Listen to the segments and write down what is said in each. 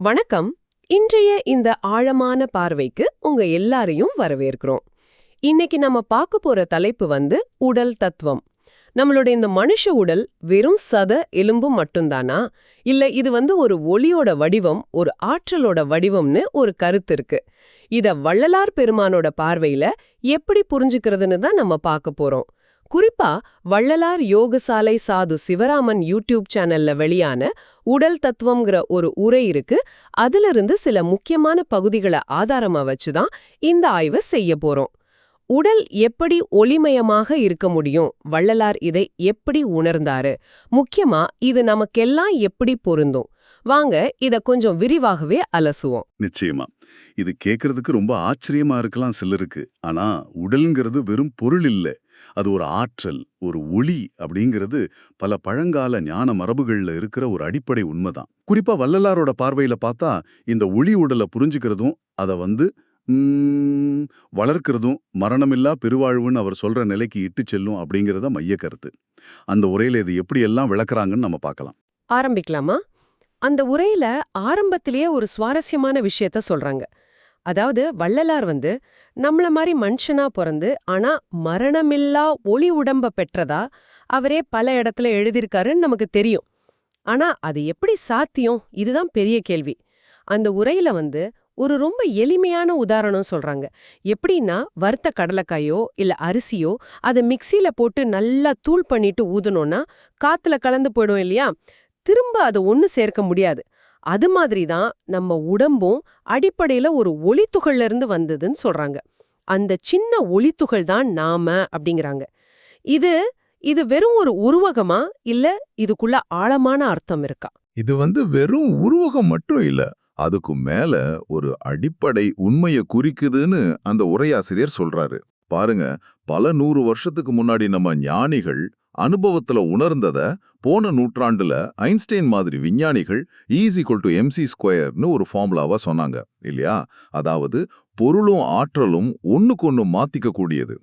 வணக்கம். இன்றைய இந்த ஆழமான பார்வைக்கு உங்க எல்லாரையும் வரவேற்கிறோம். இன்னைக்கு நம்ம பார்க்க போற தலைப்பு வந்து உடல் தத்துவம். நம்மளோட இந்த மனுஷ உடல் வெறும் சத எலும்பும் மட்டும்தானா? இல்ல இது வந்து ஒரு ஒளியோட வடிவம் ஒரு ஆற்றலோட வடிவம்னு ஒரு கருத்து இருக்கு. இத வள்ளலார் பெருமானோட பார்வையில எப்படி புரிஞ்சுக்கிறதுன்னு தான் நம்ம பார்க்க போறோம். குறிப்பா வள்ளலார் யோகசாலை சாது சிவராமன் யூடியூப் சேனல்ல வெளியான உடல் தத்துவம்ங்கிற ஒரு உரை இருக்கு. அதிலிருந்து சில முக்கியமான பகுதிகளை ஆதாரமா வச்சுதான் இந்த ஆய்வை செய்ய போறோம். உடல் எப்படி ஒளிமயமாக இருக்க முடியும்? வள்ளலார் இதை எப்படி உணர்ந்தாரு? முக்கியமா இது நமக்கெல்லாம் எப்படி பொருந்தும்? வாங்க இத கொஞ்சம் விரிவாகவே அலசுவோம். நிச்சயமா. இது கேக்குறதுக்கு ரொம்ப ஆச்சரியமா இருக்கலாம் சிலருக்கு. ஆனா உடல்ங்கிறது வெறும் பொருள் இல்ல. அது ஒரு ஆற்றல் ஒரு ஒளி அப்படிங்கிறது பல பழங்கால ஞான மரபுகள்ல இருக்கிற ஒரு அடிப்படை உண்மைதான். குறிப்பா வள்ளலாரோட பார்வையில பார்த்தா இந்த ஒளி உடலை புரிஞ்சுக்கிறதும் அதை வந்து வளர்க்கிறதும் வளர்க்கறதும் மரணமில்லா பெருவாழ்வுன்னு அவர் சொல்ற நிலைக்கு இட்டு செல்லும் அப்படிங்கிறத மைய கருத்து அந்த உரையில இது எப்படியெல்லாம் விளக்குறாங்கன்னு நம்ம பார்க்கலாம். ஆரம்பிக்கலாமா? அந்த உரையில ஆரம்பத்திலேயே ஒரு சுவாரஸ்யமான விஷயத்த சொல்றாங்க. அதாவது வள்ளலார் வந்து நம்மள மாதிரி மனுஷனா பிறந்து ஆனா மரணமில்லா ஒளி உடம்ப பெற்றதா அவரே பல இடத்துல எழுதியிருக்காருன்னு நமக்கு தெரியும். ஆனா அது எப்படி சாத்தியம்? இதுதான் பெரிய கேள்வி. அந்த உரையில வந்து ஒரு ரொம்ப எளிமையான உதாரணம் சொல்றாங்க. எப்படின்னா வறுத்த கடலைக்காயோ இல்ல அரிசியோ அதை மிக்சியில போட்டு நல்லா தூள் பண்ணிட்டு ஊதணும்னா காத்துல கலந்து போயிடும் இல்லையா? திரும்ப அதை ஒன்று சேர்க்க முடியாது. அது மாதிரி தான் நம்ம உடம்பும் அடிப்படையில ஒரு ஒளித்துகள்ல இருந்து வந்ததுன்னு சொல்றாங்க. அந்த சின்ன ஒளித்துகள் தான் நாம அப்படிங்கிறாங்க. இது இது வெறும் ஒரு உருவகமா இல்ல இதுக்குள்ள ஆழமான அர்த்தம் இருக்கா? இது வந்து வெறும் உருவகம் மட்டும் இல்ல அதுக்கு மேல ஒரு அடிப்படை உண்மையை குறிக்குதுன்னு அந்த உரையாசிரியர் சொல்றாரு. பாருங்க பல நூறு வருஷத்துக்கு முன்னாடி நம்ம ஞானிகள் அனுபவத்துல உணர்ந்தத போன நூற்றாண்டுல ஐன்ஸ்டைன் மாதிரி விஞ்ஞானிகள் ஈஸ் ஈக்குவல் டு எம்சி ஸ்கொயர்னு ஒரு ஃபார்முலாவா சொன்னாங்க இல்லையா? அதாவது பொருளும் ஆற்றலும் ஒன்றுக்கு மாத்திக்க கூடியது.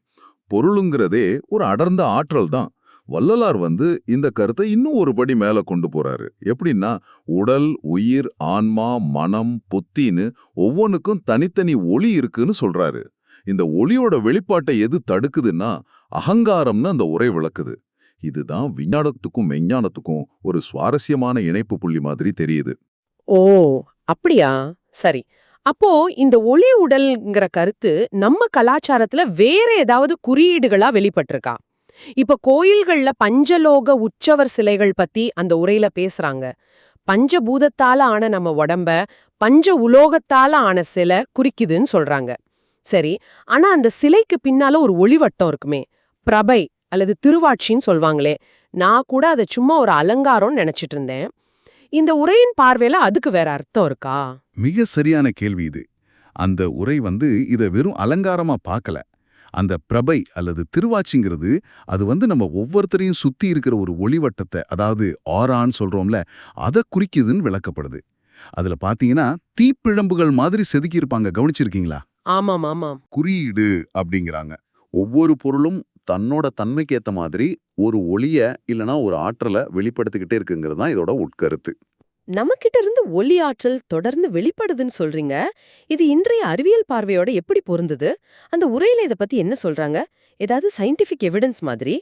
பொருளுங்கிறதே ஒரு அடர்ந்த ஆற்றல் தான். வள்ளலார் வந்து இந்த கருத்தை இன்னும் ஒரு படி மேல கொண்டு போறாரு. எப்படின்னா உடல் உயிர் ஆன்மா மனம் புத்தின்னு ஒவ்வொன்றுக்கும் தனித்தனி ஒளி இருக்குன்னு சொல்றாரு. இந்த ஒளியோட வெளிப்பாட்டை எது தடுக்குதுன்னா அகங்காரம்னு அந்த உரை விளக்குது. இதுதான் விஞ்ஞானத்துக்கும் மெஞ்ஞானத்துக்கும் ஒரு சுவாரஸ்யமான இணைப்பு புள்ளி மாதிரி தெரியுது. ஓ அப்படியா? சரி. அப்போ இந்த ஒளி உடல்ங்கிற கருத்து நம்ம கலாச்சாரத்துல வேற ஏதாவது குறியீடுகளா வெளிப்பட்டிருக்கா? இப்ப கோயில்கள்ல பஞ்சலோக உற்சவர் சிலைகள் பத்தி அந்த உரையில பேசுறாங்க. பஞ்சபூதத்தால ஆன நம்ம உடம்ப பஞ்ச உலோகத்தால ஆன சிலை குறிக்குதுன்னு சொல்றாங்க. சரி ஆனா அந்த சிலைக்கு பின்னால ஒரு ஒளிவட்டம் இருக்குமே பிரபை அல்லது திருவாட்சின்னு சொல்வாங்களே நான் கூட அதை சும்மா ஒரு அலங்காரம்னு நினைச்சிட்டு இருந்தேன் இந்த உரையின் பார்வையில அதுக்கு வேற அர்த்தம் இருக்கா? மிக சரியான கேள்வி இது. அந்த உரை வந்து இத வெறும் அலங்காரமா பார்க்கல. அந்த பிரபை அல்லது திருவாச்சிங்கிறது அது வந்து நம்ம ஒவ்வொருத்தரையும் சுத்தி இருக்கிற ஒரு ஒளிவட்டத்தை அதாவது ஆரான்னு சொல்றோம்ல அதை குறிக்குதுன்னு விளக்கப்படுது. அதுல பாத்தீங்கன்னா தீப்பிழம்புகள் மாதிரி செதுக்கி இருப்பாங்க கவனிச்சிருக்கீங்களா? ஆமாம் ஆமாம். குறியீடு அப்படிங்கிறாங்க. ஒவ்வொரு பொருளும் தன்னோட தன்மைக்கு ஏத்த மாதிரி ஒரு ஒளிய இல்லனா ஒரு ஆற்றலை வெளிப்படுத்திக்கிட்டே இருக்குங்கிறது தான் இதோட உட்கருத்து. நமக்கிட்ட இருந்து ஒளி ஆற்றல் தொடர்ந்து வெளிப்படுதுன்னு சொல்றீங்க. இது இன்றைய அறிவியல் பார்வையோட எப்படி பொருந்துது? அந்த உரையில இத பத்தி என்ன சொல்றாங்க? ஏதாவது சயின்டிபிக் எவிடன்ஸ் மாதிரி?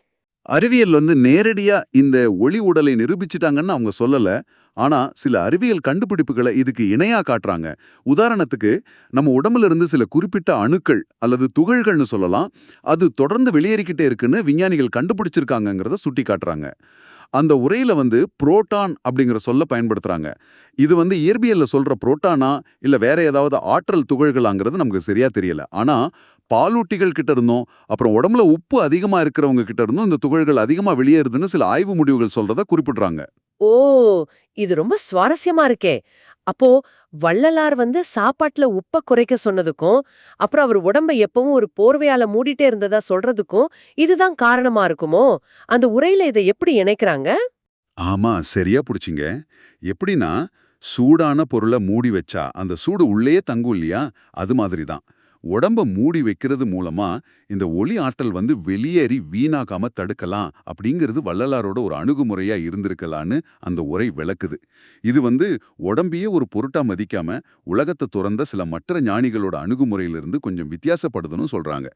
அறிவியல் வந்து நேரடியா இந்த ஒளி உடலை நிரூபிச்சிட்டாங்கன்னு அவங்க சொல்லல. ஆனா சில அறிவியல் கண்டுபிடிப்புகளை இதுக்கு இணையா காட்டுறாங்க. உதாரணத்துக்கு நம்ம உடம்புல இருந்து சில குறிப்பிட்ட அணுக்கள் அல்லது துகள்கள்னு சொல்லலாம் அது தொடர்ந்து வெளியேறிக்கிட்டே இருக்குன்னு விஞ்ஞானிகள் கண்டுபிடிச்சிருக்காங்கிறத சுட்டி காட்டுறாங்க. அந்த உரையில வந்து புரோட்டான் அப்படிங்கிற சொல்ல பயன்படுத்துறாங்க. இது வந்து இயற்பியல்ல சொல்ற புரோட்டானா இல்ல வேற ஏதாவது ஆற்றல் துகள்களாங்கிறது நமக்கு சரியா தெரியல. ஆனா பாலூட்டிகள் கிட்ட இருந்தும் அப்புறம் உடம்புல உப்பு அதிகமா இருக்கிறவங்க கிட்ட இருந்தும் இந்த துகள்கள் அதிகமா வெளியேறுதுன்னு சில ஆய்வு முடிவுகள் சொல்றத குறிப்பிடுறாங்க. ஓ இது ரொம்ப சுவாரஸ்யமா இருக்கே. அப்போ வள்ளலார் வந்து சாப்பாட்டுல உப்ப குறைக்க சொன்னதுக்கும் அப்புறம் அவர் உடம்ப எப்பவும் ஒரு போர்வையால மூடிட்டே இருந்ததா சொல்றதுக்கும் இதுதான் காரணமா இருக்குமோ? அந்த உரையில இதை எப்படி இணைக்கிறாங்க? ஆமா சரியா புடிச்சிங்க. எப்படின்னா சூடான பொருளை மூடி வச்சா அந்த சூடு உள்ளே தங்கும் இல்லையா? அது மாதிரி தான் உடம்ப மூடி வைக்கிறது மூலமா இந்த ஒளி ஆற்றல் வந்து வெளியேறி வீணாகாம தடுக்கலாம் அப்படிங்கிறது வள்ளலாரோட ஒரு அணுகுமுறையா இருந்திருக்கலான்னு அந்த உரை விளக்குது. இது வந்து உடம்பையே ஒரு பொருட்டா மதிக்காம உலகத்தை துறந்த சில மற்ற ஞானிகளோட அணுகுமுறையிலிருந்து கொஞ்சம் வித்தியாசப்படுதுன்னு சொல்றாங்க.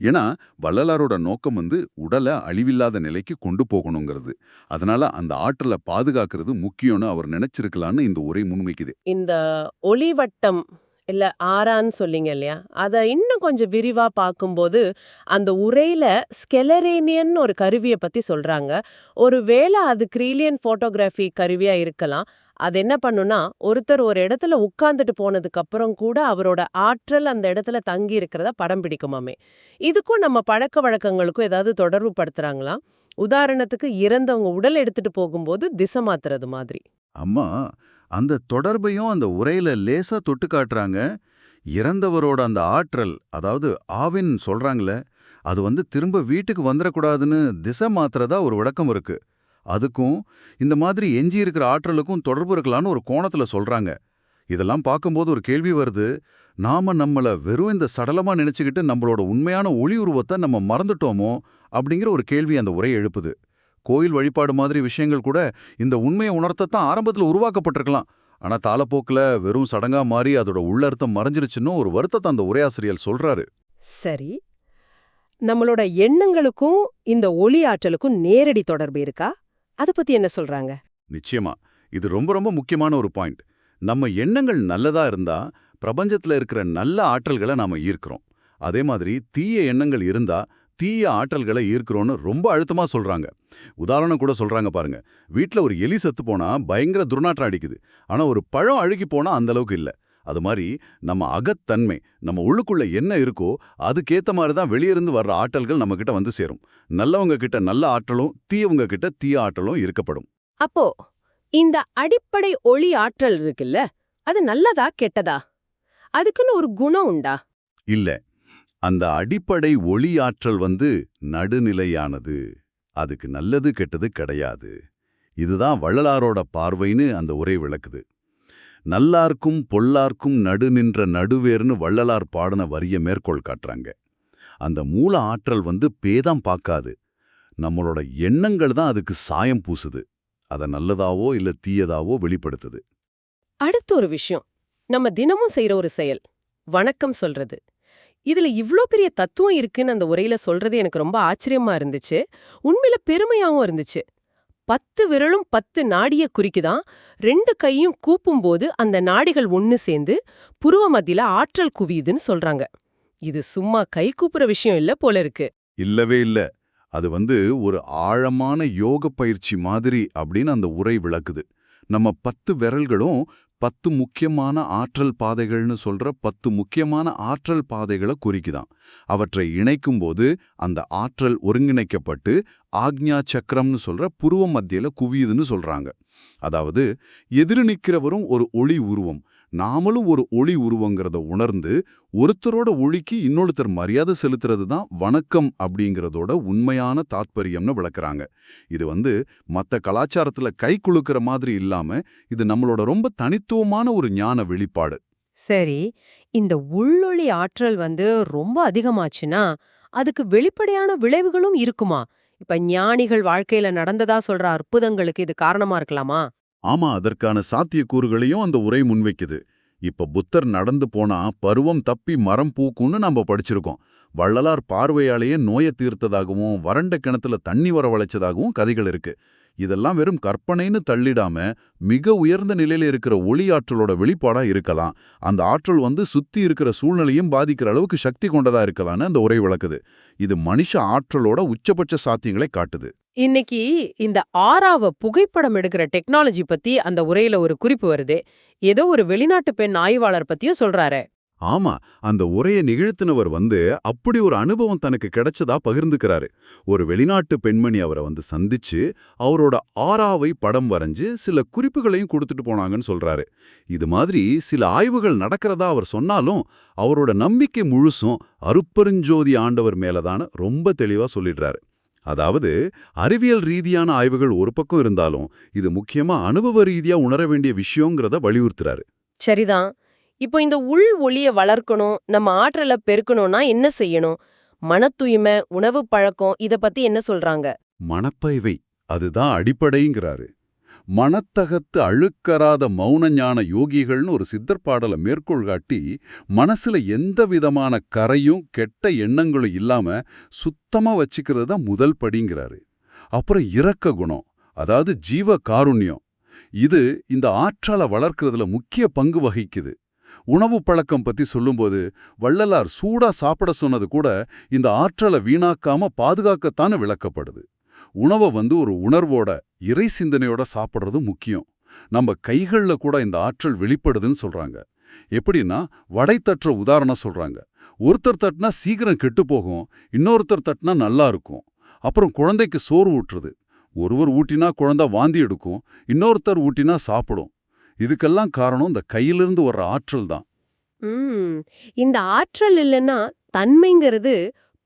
ஏன்னா வள்ளலாரோட நோக்கம் வந்து உடலை அழிவில்லாத நிலைக்கு கொண்டு போகணுங்கிறது. அதனால அந்த ஆற்றலை பாதுகாக்கிறது முக்கியம்னு அவர் நினைச்சிருக்கலான்னு இந்த உரை முன்வைக்குது. இந்த ஒளிவட்டம் இல்ல ஆறான்னு சொல்லிங்க இல்லையா? அத இன்னும் கொஞ்சம் விரிவா பார்க்கும்போது அந்த உரையில் ஸ்கெலரேனியன் ஒரு கருவியை பத்தி சொல்றாங்க. ஒருவேளை அது கிரீலியன் ஃபோட்டோகிராஃபி கருவியா இருக்கலாம். அது என்ன பண்ணுனா ஒருத்தர் ஒரு இடத்துல உட்கார்ந்துட்டு போனதுக்கு அப்புறம் கூட அவரோட ஆற்றல் அந்த இடத்துல தங்கி இருக்கிறத படம் பிடிக்குமாமே. இதுக்கும் நம்ம பழக்க வழக்கங்களுக்கும் ஏதாவது தொடர்பு படுத்துறாங்களா? உதாரணத்துக்கு இறந்தவங்க உடல் எடுத்துட்டு போகும்போது திசை மாத்துறது மாதிரி. அம்மா அந்த தொடர்பையும் அந்த உரையில லேசா தொட்டு காட்டுறாங்க. இறந்தவரோட அந்த ஆற்றல் அதாவது ஆவின் சொல்றாங்களே அது வந்து திரும்ப வீட்டுக்கு வந்துடக்கூடாதுன்னு திசை மாத்திரதா ஒரு விளக்கம் இருக்கு. அதுக்கும் இந்த மாதிரி எஞ்சி இருக்கிற ஆற்றலுக்கும் தொடர்பு இருக்கலாம்னு ஒரு கோணத்துல சொல்றாங்க. இதெல்லாம் பார்க்கும்போது ஒரு கேள்வி வருது. நாம நம்மள வெறும் இந்த சடலமா நினைச்சுக்கிட்டு நம்மளோட உண்மையான ஒளி உருவத்தை நம்ம மறந்துட்டோமோ அப்படிங்கிற ஒரு கேள்வி அந்த உரை எழுப்புது. கோயில் வழிபாடு மாதிரி விஷயங்கள் கூட இந்த உண்மையை உணர்த்தத்தான் ஆரம்பத்துல உருவாக்கப்பட்டிருக்கலாம். ஆனா தாளப்போக்குல வெறும் சடங்கா மாறி அதோட உள்ளர்த்தம் மறைஞ்சிருச்சுன்னு ஒரு வருத்தத்தை அந்த உரையாசிரியர் சொல்றாரு. சரி. நம்மளோட எண்ணங்களுக்கும் இந்த ஒளி ஆற்றலுக்கும் நேரடி தொடர்பு இருக்கா? அத பத்தி என்ன சொல்றாங்க? நிச்சயமா. இது ரொம்ப ரொம்ப முக்கியமான ஒரு பாயிண்ட். நம்ம எண்ணங்கள் நல்லதா இருந்தா பிரபஞ்சத்துல இருக்கிற நல்ல ஆற்றல்களை நாம ஈர்க்கிறோம். அதே மாதிரி தீய எண்ணங்கள் இருந்தா தீய ஆற்றல்களை ஈர்க்கிறோம்னு ரொம்ப அழுத்தமா சொல்றாங்க. உதாரணம் கூட சொல்றாங்க பாருங்க. வீட்ல ஒரு எலி செத்து போனா பயங்கர துர்நாற்றம் அடிக்குது. ஆனா ஒரு பழம் அழுகி போனா அந்த அளவுக்கு இல்ல. அது மாதிரி நம்ம அகத்தன்மை நம்ம உள்ளுக்குள்ள என்ன இருக்கோ அதுக்கேத்த மாதிரி தான் வெளியிருந்து வர்ற ஆற்றல்கள் நம்ம கிட்ட வந்து சேரும். நல்லவங்க கிட்ட நல்ல ஆற்றலும் தீயவங்க கிட்ட தீய ஆற்றலும் இருக்கப்படும் அப்போ இந்த அடிப்படை ஒளி ஆற்றல் இருக்குல்ல அது நல்லதா கெட்டதா? அதுக்குன்னு ஒரு குணம் உண்டா? இல்ல. அந்த அடிப்படை ஒளி ஆற்றல் வந்து நடுநிலையானது. அதுக்கு நல்லது கெட்டது கிடையாது. இதுதான் வள்ளலாரோட பார்வைன்னு அந்த உரை விளக்குது. நல்லார்க்கும் பொல்லார்க்கும் நடு நின்ற நடுவேர்னு வள்ளலார் பாடின வரிய மேற்கோள் காட்டுறாங்க. அந்த மூல ஆற்றல் வந்து பேதம் பார்க்காது. நம்மளோட எண்ணங்கள் தான் அதுக்கு சாயம் பூசுது. அதை நல்லதாவோ இல்ல தீயதாவோ வெளிப்படுத்துது. அடுத்த ஒரு விஷயம். நம்ம தினமும் செய்யற ஒரு செயல். வணக்கம் சொல்றது. இதுல இவ்ளோ பெரிய தத்துவம் இருக்குன்னு அந்த உரையில சொல்றது எனக்கு ரொம்ப ஆச்சரியமா இருந்துச்சு. உண்மையில பெருமையாவும் இருந்துச்சு. பத்து விரலும் பத்து நாடிய குறிக்குதான் ரெண்டு கையும் கூப்பும்போது அந்த நாடிகள் ஒன்னு சேர்ந்து புருவ மத்தியில ஆற்றல் குவியுதுன்னு சொல்றாங்க. இது சும்மா கை கூப்புற விஷயம் இல்ல போல இருக்கு. இல்லவே இல்ல. அது வந்து ஒரு ஆழமான யோக பயிற்சி மாதிரி அப்படின்னு அந்த உரை விளக்குது. நம்ம பத்து விரல்களும் பத்து முக்கியமான ஆற்றல் பாதைகள்னு சொல்ற பத்து முக்கியமான ஆற்றல் பாதைகளை குறிக்குதான். அவற்றை இணைக்கும்போது அந்த ஆற்றல் ஒருங்கிணைக்கப்பட்டு ஆக்ஞா சக்கரம்னு சொல்ற புருவ மத்தியில் குவியுதுன்னு சொல்றாங்க. அதாவது எதிர் நிக்கிறவரும் ஒரு ஒளி உருவம். நாமளும் ஒரு ஒளி உருவங்கிறத உணர்ந்து ஒருத்தரோட ஒளிக்கு இன்னொருத்தர் மரியாதை செலுத்துறது தான் வணக்கம் அப்படிங்கிறதோட உண்மையான தாத்பரியம்னு விளக்குறாங்க. இது வந்து மத்த கலாச்சாரத்துல கை குலுக்கிற மாதிரி இல்லாம இது நம்மளோட ரொம்ப தனித்துவமான ஒரு ஞான வெளிப்பாடு. சரி இந்த உள்ளொளி ஆற்றல் வந்து ரொம்ப அதிகமாச்சுன்னா அதுக்கு வெளிப்படையான விளைவுகளும் இருக்குமா? இப்ப ஞானிகள் வாழ்க்கையில நடந்ததா சொல்ற அற்புதங்களுக்கு இது காரணமா இருக்கலாமா? ஆமா அதற்கான சாத்தியக்கூறுகளையும் அந்த உரை முன்வைக்குது. இப்ப புத்தர் நடந்து போனா பருவம் தப்பி மரம் பூக்கும்னு நம்ம படிச்சிருக்கோம். வள்ளலார் பார்வையாலேயே நோயை தீர்த்ததாகவும் வறண்ட கிணத்துல தண்ணி வரவழைச்சதாகவும் கதைகள் இருக்கு. இதெல்லாம் வெறும் கற்பனைன்னு தள்ளிடாம மிக உயர்ந்த நிலையில இருக்கிற ஒளி ஆற்றலோட வெளிப்பாடா இருக்கலாம். அந்த ஆற்றல் வந்து சுத்தி இருக்கிற சூழ்நிலையும் பாதிக்கிற அளவுக்கு சக்தி கொண்டதா இருக்கலாம்னு அந்த உரை விளக்குது. இது மனுஷ ஆற்றலோட உச்சபட்ச சாத்தியங்களை காட்டுது. இன்னைக்கு இந்த ஆறாவ புகைப்படம் எடுக்கிற டெக்னாலஜி பத்தி அந்த உரையில ஒரு குறிப்பு வருதே. ஏதோ ஒரு வெளிநாட்டு பெண் ஆய்வாளர் பத்தியும் சொல்றாரு. ஆமா அந்த உரையை நிகழ்த்தினவர் வந்து அப்படி ஒரு அனுபவம் தனக்கு கிடைச்சதா பகிர்ந்துக்கிறாரு. ஒரு வெளிநாட்டு பெண்மணி அவரை வந்து சந்திச்சு அவரோட ஆறாவை படம் வரைஞ்சு சில குறிப்புகளையும் கொடுத்துட்டு போனாங்கன்னு சொல்றாரு. இது மாதிரி சில ஆய்வுகள் நடக்கிறதா அவர் சொன்னாலும் அவரோட நம்பிக்கை முழுசும் அருப்பெருஞ்சோதி ஆண்டவர் மேலதான ரொம்ப தெளிவா சொல்லிடுறாரு. அதாவது அறிவியல் ரீதியான ஆய்வுகள் ஒரு பக்கம் இருந்தாலும் இது முக்கியமா அனுபவ ரீதியா உணர வேண்டிய விஷயங்கிறத வலியுறுத்துறாரு. சரிதான். இப்போ இந்த உள் ஒளிய வளர்க்கணும் நம்ம ஆற்றலை பெருக்கணும்னா என்ன செய்யணும்? மன தூய்மை உணவு பழக்கம் இத பத்தி என்ன சொல்றாங்க? மனப்பைவை அதுதான் அடிப்படைங்கிறாரு. மனத்தகத்து அழுக்கறாத மௌன ஞான யோகிகள்னு ஒரு சித்தர் பாடலை மேற்கோள் காட்டி மனசுல எந்த விதமான கரையும் கெட்ட எண்ணங்களும் இல்லாம சுத்தமா வச்சுக்கிறது தான் முதல் படிங்கிறாரு. அப்புறம் இரக்க குணம் அதாவது ஜீவ காருண்யம். இது இந்த ஆற்றலை வளர்க்கறதுல முக்கிய பங்கு வகிக்குது. உணவு பழக்கம் பத்தி சொல்லும்போது வள்ளலார் சூடா சாப்பிட சொன்னது கூட இந்த ஆற்றலை வீணாக்காம பாதுகாக்கத்தானே விளக்கப்படுது. உணவை வந்து ஒரு உணர்வோட இறை சிந்தனையோட சாப்பிட்றது முக்கியம். நம்ம கைகள்ல கூட இந்த ஆற்றல் வெளிப்படுதுன்னு சொல்றாங்க. எப்படின்னா வடை தட்டுற உதாரணம் சொல்றாங்க. ஒருத்தர் தட்டினா சீக்கிரம் கெட்டு போகும் இன்னொருத்தர் தட்டினா நல்லா இருக்கும். அப்புறம் குழந்தைக்கு சோறு ஊட்டுறது. ஒருவர் ஊட்டினா குழந்தை வாந்தி எடுக்கும் இன்னொருத்தர் ஊட்டினா சாப்பிடும். இதுக்கெல்லாம் காரணம் இந்த கையிலிருந்து வர்ற ஆற்றல் தான். இந்த ஆற்றல் இல்லைன்னா தன்மைங்கிறது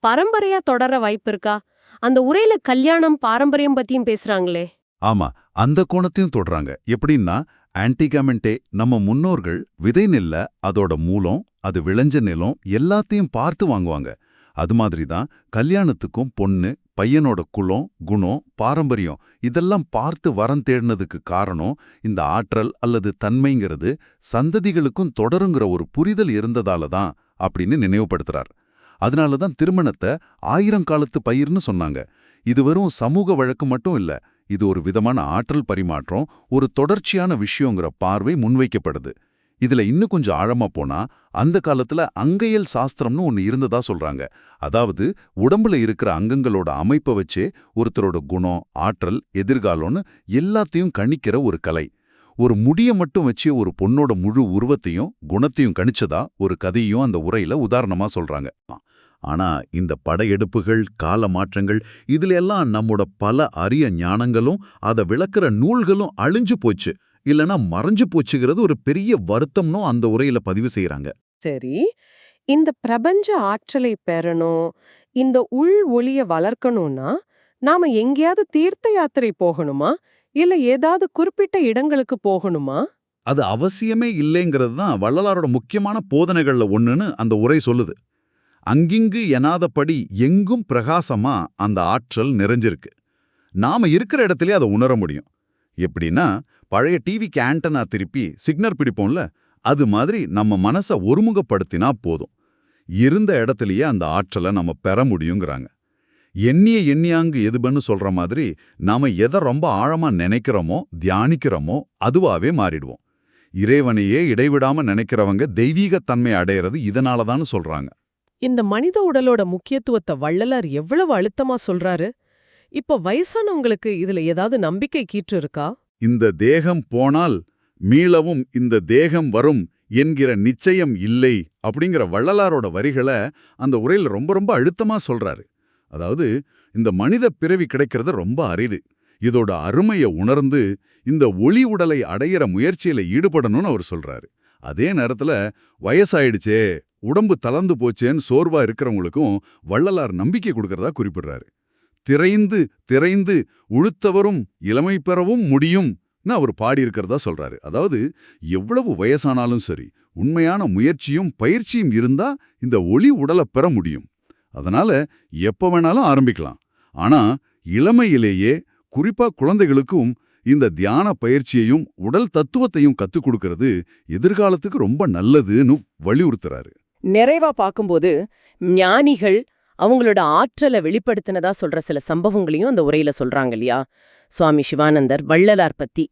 பரம்பரையா தொடர வாய்ப்பு இருக்கா? அந்த உரையில கல்யாணம் பாரம்பரியம் பத்தியும் பேசுறாங்களே. ஆமா அந்த கோணத்தையும் தொடுறாங்க. எப்படின்னா ஆன்டிகாமெண்டே நம்ம முன்னோர்கள் விதை நெல்ல அதோட மூலம் அது விளைஞ்ச நிலம் எல்லாத்தையும் பார்த்து வாங்குவாங்க. அது மாதிரி தான் கல்யாணத்துக்கும் பொண்ணு பையனோட குலம் குணம் பாரம்பரியம் இதெல்லாம் பார்த்து வரம் தேடினதுக்கு காரணம் இந்த ஆற்றல் அல்லது தன்மைங்கிறது சந்ததிகளுக்கும் தொடருங்கிற ஒரு புரிதல் இருந்ததால தான் அப்படின்னு நினைவுபடுத்துறார். அதனால தான் திருமணத்தை ஆயிரம் காலத்து பயிர்னு சொன்னாங்க. இது வெறும் சமூக வழக்கு மட்டும் இல்ல இது ஒரு விதமான ஆற்றல் பரிமாற்றம் ஒரு தொடர்ச்சியான விஷயங்கிற பார்வை முன்வைக்கப்படுது. இதுல இன்னும் கொஞ்சம் ஆழமா போனா அந்த காலத்துல அங்கையல் சாஸ்திரம்னு ஒன்னு இருந்ததா சொல்றாங்க. அதாவது உடம்புல இருக்கிற அங்கங்களோட அமைப்பை வச்சே ஒருத்தரோட குணம் ஆற்றல் எதிர்காலம்னு எல்லாத்தையும் கணிக்கிற ஒரு கலை. ஒரு முடிய மட்டும் வச்சு ஒரு பொண்ணோட முழு உருவத்தையும் குணத்தையும் கணிச்சதா ஒரு கதையும் அந்த உரையில உதாரணமா சொல்றாங்க. ஆனா இந்த படையெடுப்புகள் கால மாற்றங்கள் இதுல எல்லாம் நம்மோட பல அரிய ஞானங்களும் அதை விளக்குற நூல்களும் அழிஞ்சு போச்சு. இல்லனா மறைஞ்சு போச்சுங்கிறது ஒரு பெரிய வருத்தம்னும் அந்த உரையில பதிவு செய்யறாங்க சரி. இந்த பிரபஞ்ச ஆற்றலை பெறணும் இந்த உள் ஒளிய வளர்க்கணும்னா நாம எங்கேயாவது தீர்த்த யாத்திரை போகணுமா? இல்ல ஏதாவது குறிப்பிட்ட இடங்களுக்கு போகணுமா? அது அவசியமே இல்லைங்கிறது தான் வள்ளலாரோட முக்கியமான போதனைகள்ல ஒண்ணுன்னு அந்த உரை சொல்லுது. அங்கிங்கு எனாதபடி எங்கும் பிரகாசமா அந்த ஆற்றல் நிறைஞ்சிருக்கு. நாம இருக்கிற இடத்துலயே அதை உணர முடியும். எப்படின்னா பழைய டிவிக்கு ஆண்டனா திருப்பி சிக்னல் பிடிப்போம்ல அது மாதிரி நம்ம மனசை ஒருமுகப்படுத்தினா போதும். இருந்த இடத்துலயே அந்த ஆற்றலை நம்ம பெற முடியுங்கிறாங்க. எண்ணிய எண்ணியாங்கு எதுபன்னு சொல்ற மாதிரி நாம எதை ரொம்ப ஆழமா நினைக்கிறோமோ தியானிக்கிறோமோ அதுவாவே மாறிடுவோம். இறைவனையே இடைவிடாம நினைக்கிறவங்க தெய்வீகத்தன்மை அடையிறது இதனாலதான்னு சொல்றாங்க. இந்த மனித உடலோட முக்கியத்துவத்தை வள்ளலார் எவ்வளவு அழுத்தமா சொல்றாரு? இப்ப வயசானவங்களுக்கு இதுல ஏதாவது நம்பிக்கை கீற்று இருக்கா? இந்த தேகம் போனால் மீளவும் இந்த தேகம் வரும் என்கிற நிச்சயம் இல்லை அப்படிங்கிற வள்ளலாரோட வரிகளை அந்த உரையில் ரொம்ப ரொம்ப அழுத்தமா சொல்றாரு. அதாவது இந்த மனித பிறவி கிடைக்கிறது ரொம்ப அரிது. இதோட அருமையை உணர்ந்து இந்த ஒளி உடலை அடையிற முயற்சியில ஈடுபடணும்னு அவர் சொல்றாரு. அதே நேரத்துல வயசாயிடுச்சே உடம்பு தளர்ந்து போச்சேன்னு சோர்வா இருக்கிறவங்களுக்கும் வள்ளலார் நம்பிக்கை கொடுக்கறதா குறிப்பிடுறாரு. திரைந்து திரைந்து உழுத்தவரும் இளமை பெறவும் முடியும்னு அவர் பாடியிருக்கிறதா சொல்றாரு. அதாவது எவ்வளவு வயசானாலும் சரி உண்மையான முயற்சியும் பயிற்சியும் இருந்தா இந்த ஒளி உடலை பெற முடியும். அதனால எப்ப வேணாலும் ஆரம்பிக்கலாம். ஆனா இளமையிலேயே குறிப்பா குழந்தைகளுக்கும் இந்த தியான பயிற்சியையும் உடல் தத்துவத்தையும் கத்துக் கொடுக்கறது எதிர்காலத்துக்கு ரொம்ப நல்லதுன்னு வலியுறுத்துறாரு. நிறைவா பார்க்கும்போது ஞானிகள் அவங்களோட ஆற்றலை வெளிப்படுத்தினதா சொல்ற சில சம்பவங்களையும் அந்த உரையில சொல்றாங்க இல்லையா? சுவாமி சிவானந்தர் வள்ளலார் பத்தி.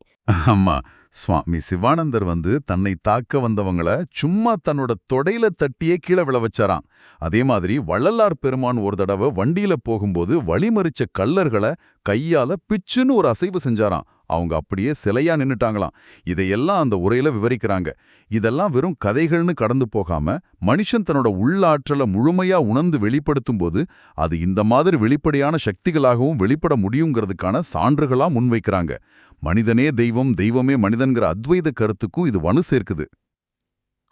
ஆமா. சுவாமி சிவானந்தர் வந்து தன்னை தாக்க வந்தவங்கள சும்மா தன்னோட தொடையில தட்டியே கீழே விழ வச்சாராம். அதே மாதிரி வள்ளலார் பெருமான் ஒரு தடவை வண்டியில போகும்போது வழிமறிச்ச கல்லர்களை கையால பிச்சுன்னு ஒரு அசைவு செஞ்சாராம். அவங்க அப்படியே சிலையா நின்னுட்டாங்களாம். இதையெல்லாம் அந்த உரையில விவரிக்கிறாங்க. இதெல்லாம் வெறும் கதைகள்னு கடந்து போகாம மனுஷன் தன்னோட உள்ளாற்றலை முழுமையா உணர்ந்து வெளிப்படுத்தும் போது அது இந்த மாதிரி வெளிப்படையான சக்திகளாகவும் வெளிப்பட முடியுங்கிறதுக்கான சான்றுகளா முன்வைக்கிறாங்க. மனிதனே தெய்வம் தெய்வமே மனிதன்கிற அத்வைத கருத்துக்கும் இது வலு சேர்க்குது.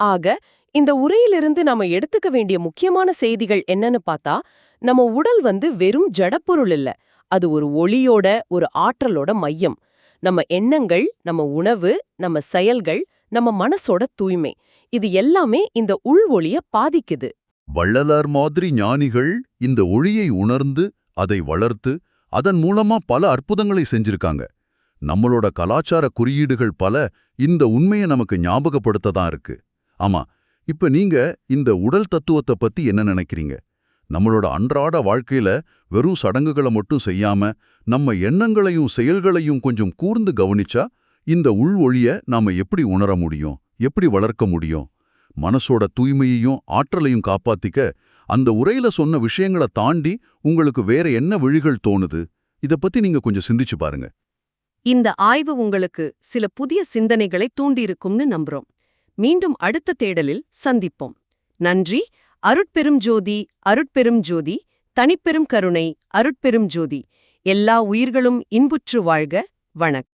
ஆக இந்த உரையிலிருந்து நாம எடுத்துக்க வேண்டிய முக்கியமான செய்திகள் என்னன்னு பார்த்தா நம்ம உடல் வந்து வெறும் ஜடப்பொருள் இல்ல. அது ஒரு ஒளியோட ஒரு ஆற்றலோட மையம். நம்ம எண்ணங்கள் நம்ம உணவு நம்ம செயல்கள் நம்ம மனசோட தூய்மை. இது எல்லாமே இந்த உள் ஒளிய பாதிக்குது. வள்ளலார் மாதிரி ஞானிகள் இந்த ஒளியை உணர்ந்து அதை வளர்த்து அதன் மூலமா பல அற்புதங்களை செஞ்சிருக்காங்க. நம்மளோட கலாச்சார குறியீடுகள் பல இந்த உண்மையை நமக்கு ஞாபகப்படுத்ததான் இருக்கு. ஆமா இப்ப நீங்க இந்த உடல் தத்துவத்தை பத்தி என்ன நினைக்கிறீங்க? நம்மளோட அன்றாட வாழ்க்கையில வெறும் சடங்குகளை மட்டும் செய்யாம நம்ம எண்ணங்களையும் செயல்களையும் கொஞ்சம் கூர்ந்து கவனிச்சா இந்த உள் ஒளிய நாம எப்படி உணர முடியும் எப்படி வளர்க்க முடியும்? மனசோட தூய்மையையும் ஆற்றலையும் காப்பாத்திக்க அந்த உரையில சொன்ன விஷயங்களை தாண்டி உங்களுக்கு வேற என்ன வழிகள் தோணுது? இத பத்தி நீங்க கொஞ்சம் சிந்திச்சு பாருங்க. இந்த ஆய்வு உங்களுக்கு சில புதிய சிந்தனைகளை தூண்டியிருக்கும்னு நம்புறோம். மீண்டும் அடுத்த தேடலில் சந்திப்போம். நன்றி அருட்பெரும் ஜோதி அருட்பெரும் ஜோதி தனிப்பெரும் கருணை அருட்பெரும் ஜோதி. எல்லா உயிர்களும் இன்புற்று வாழ்க. வணக்